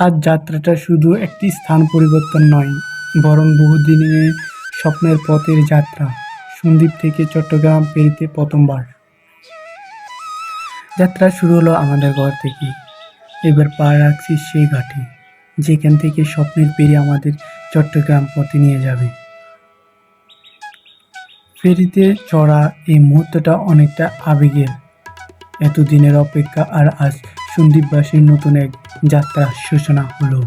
আজ যাত্রাটা শুধু একটি স্থান পরিবর্তন নয়, বরং বহুদিনের স্বপ্নের পথের যাত্রা। সন্দ্বীপ থেকে চট্টগ্রাম পেরিতে প্রথমবার। যাত্রা শুরু হলো আমাদের ঘর থেকে এবার পা রাখছি সেই ঘাটে। যেখান থেকে স্বপ্নের পেরি আমাদের চট্টগ্রাম পথে নিয়ে যাবে। ফেরিতে চড়া এই মুহূর্তটা অনেকটা আবেগের। এতদিনের অপেক্ষা আর আজ সন্দীপবাসীর নতুন এক যাত্রার সূচনা হলো।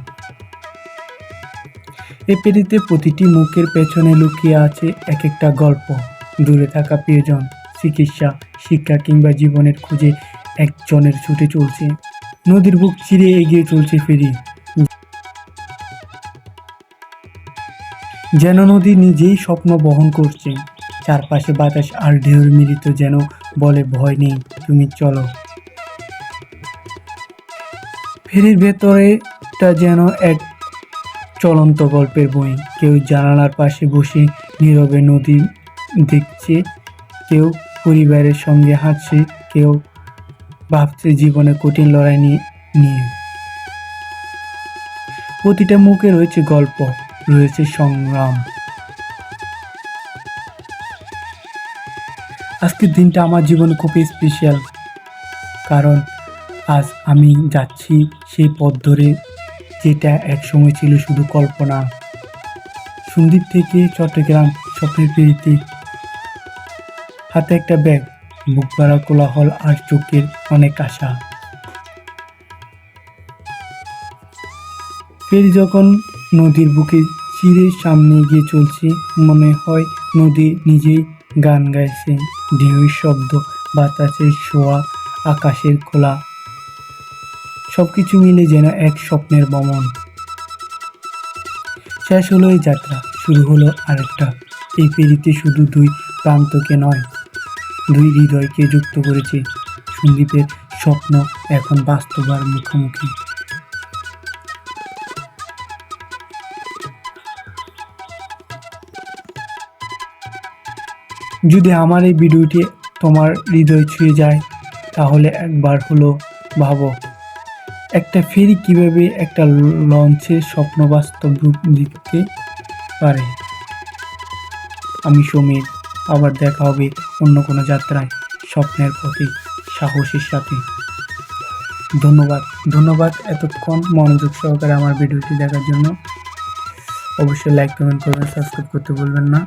এ পেরিতে প্রতিটি মুখের পেছনে লুকিয়ে আছে এক একটা গল্প। দূরে থাকা প্রিয়জন, চিকিৎসা, শিক্ষা কিংবা জীবনের খুঁজে একজনের ছুটে চলছে। নদীর বুক চিরে এগিয়ে চলছে ফেরি। যেন নদী নিজেই স্বপ্ন বহন করছে। চারপাশে বাতাস আর ঢেউর মিলিত যেন বলে, ভয় নেই, তুমি চলো। ফেরির ভেতরেটা যেন এক চলন্ত গল্পের বই। কেউ জানালার পাশে বসে নীরবে নদী দেখছে, কেউ পরিবারের সঙ্গে হাঁটছে, কেউ ভাবছে জীবনে কঠিন লড়াই নিয়ে নিয়ে। প্রতিটা মুখে রয়েছে গল্প, রয়েছে সংগ্রাম। আজকের দিনটা আমার জীবনে খুবই স্পেশাল কারণ আজ আমি যাচ্ছি সেই পথ ধরে, যেটা একসময় ছিল শুধু কল্পনা। সন্দ্বীপ থেকে চট্টগ্রাম স্বপ্নের পেরিতে হাতে একটা ব্যাগ, বুক ভরা কোলাহল আর চোখের অনেক আশা। ফের যখন নদীর বুকে চিরে সামনে গিয়ে চলছে, মনে হয় নদী নিজেই গান গাইছে। ঢেউয়ের শব্দ, বাতাসের শোয়া, আকাশের খোলা। সবকিছু মিলে যেন এক স্বপ্নের বমন। শেষ হলো এই যাত্রা, শুরু হলো আরেকটা। এই ফেরিতে শুধু দুই প্রান্তকে নয়, দুই হৃদয়কে যুক্ত করেছে। সন্দীপের স্বপ্ন এখন বাস্তবার মুখোমুখি। যদি আমার এই ভিডিওটি তোমার হৃদয় ছুঁয়ে যায়, তাহলে একবার হলো ভাবো, একটা ফেরি কীভাবে একটা লঞ্চের স্বপ্ন বাস্তব রূপ দিতে পারে? আমি সমীর, আবার দেখা হবে অন্য কোনো যাত্রায় স্বপ্নের প্রতি সাহসের সাথে। ধন্যবাদ ধন্যবাদ এতক্ষণ মনোযোগ সহকারে আমার ভিডিওটি দেখার জন্য। অবশ্যই লাইক কমেন্ট করবেন সাবস্ক্রাইব করতে বলবেন না।